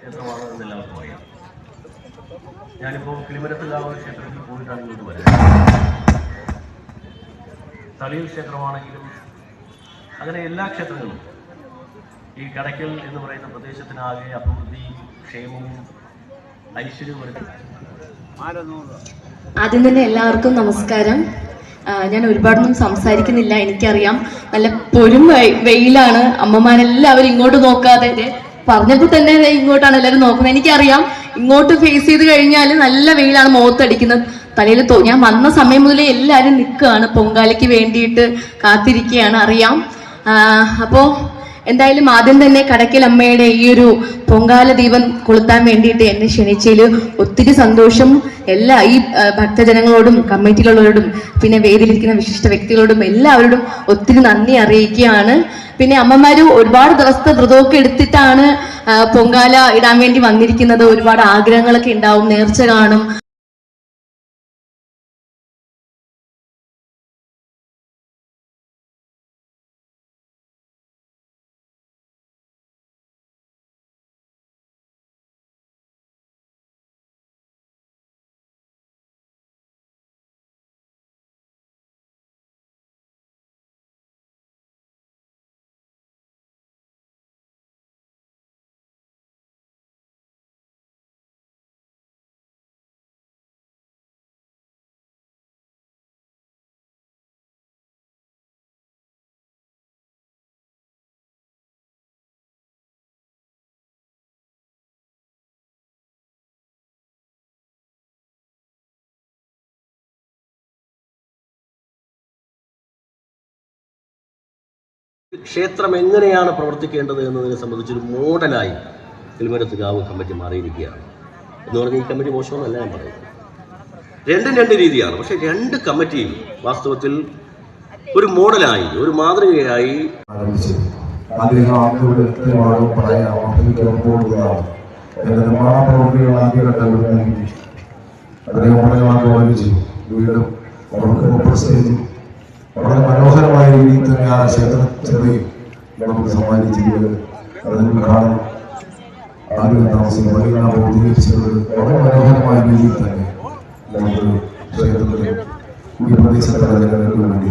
ക്ഷേത്രമാണ് എന്ന് എല്ലാവർക്കും അറിയാം ഞാനിപ്പോൾ കിളിമരത്തുകാവ് ക്ഷേത്രത്തിൽ പോയിട്ടാണ് ഇങ്ങോട്ട് വരുന്നത്. തളിയിൽ ക്ഷേത്രമാണെങ്കിലും അങ്ങനെ എല്ലാ ക്ഷേത്രങ്ങളും ഈ കടയ്ക്കൽ എന്ന് പറയുന്ന പ്രദേശത്തിനാകെ അഭിവൃദ്ധിയും ക്ഷേമവും ഐശ്വര്യവും ആദ്യം തന്നെ എല്ലാവർക്കും നമസ്കാരം. ഞാൻ ഒരുപാടൊന്നും സംസാരിക്കുന്നില്ല എനിക്കറിയാം. നല്ല പൊരും വെയിലാണ്. അമ്മമാരെല്ലാവരും ഇങ്ങോട്ട് നോക്കാതെ പറഞ്ഞപ്പോ തന്നെ ഇങ്ങോട്ടാണ് എല്ലാവരും നോക്കുന്നത്. എനിക്കറിയാം ഇങ്ങോട്ട് ഫേസ് ചെയ്ത് കഴിഞ്ഞാൽ നല്ല വെയിലാണ് മുഖത്തടിക്കുന്നത്. തലയിൽ ഞാൻ വന്ന സമയം മുതലേ എല്ലാവരും നിൽക്കുകയാണ്. പൊങ്കാലയ്ക്ക് വേണ്ടിയിട്ട് കാത്തിരിക്കുകയാണ്. അറിയാം. അപ്പോൾ അപ്പോ എന്തായാലും ആദ്യം തന്നെ കടക്കൽ അമ്മയുടെ ഈ ഒരു പൊങ്കാല ദീപം കൊളുത്താൻ വേണ്ടിയിട്ട് എന്നെ ക്ഷണിച്ചതിൽ ഒത്തിരി സന്തോഷം. എല്ലാ ഈ ഭക്തജനങ്ങളോടും കമ്മിറ്റിയിലുള്ളവരോടും പിന്നെ വേദിയിലിരിക്കുന്ന വിശിഷ്ട വ്യക്തികളോടും എല്ലാവരോടും ഒത്തിരി നന്ദി അറിയിക്കുകയാണ്. പിന്നെ അമ്മമാര് ഒരുപാട് ദിവസത്തെ വ്രതമൊക്കെ എടുത്തിട്ടാണ് പൊങ്കാല ഇടാൻ വേണ്ടി വന്നിരിക്കുന്നത്. ഒരുപാട് ആഗ്രഹങ്ങളൊക്കെ ഉണ്ടാവും നേർച്ച കാണും. ക്ഷേത്രം എങ്ങനെയാണ് പ്രവർത്തിക്കേണ്ടത് എന്നതിനെ സംബന്ധിച്ചൊരു മോഡലായി കിളിമരത്തുകാവ് കമ്മിറ്റി മാറിയിരിക്കുകയാണ്. എന്ന് പറഞ്ഞാൽ ഈ കമ്മിറ്റി മോശമെന്നല്ല ഞാൻ പറയുന്നത്. രണ്ടും രണ്ട് രീതിയാണ്. പക്ഷെ രണ്ട് കമ്മിറ്റിയും വാസ്തവത്തിൽ ഒരു മോഡലായി ഒരു മാതൃകയായി അദ്ദേഹം വളരെ ക്ഷേത്ര ചെറിയും നമുക്ക് സമ്മാനിച്ചിരിക്കുന്നത് അതിന് ഉദ്ഘാടനം ആദ്യം താമസം വളരെ മനോഹരമായ രീതിയിൽ തന്നെ നമുക്ക് ക്ഷേത്രത്തിൽ ഈ പ്രദേശത്തെ ജനങ്ങൾക്ക് വേണ്ടി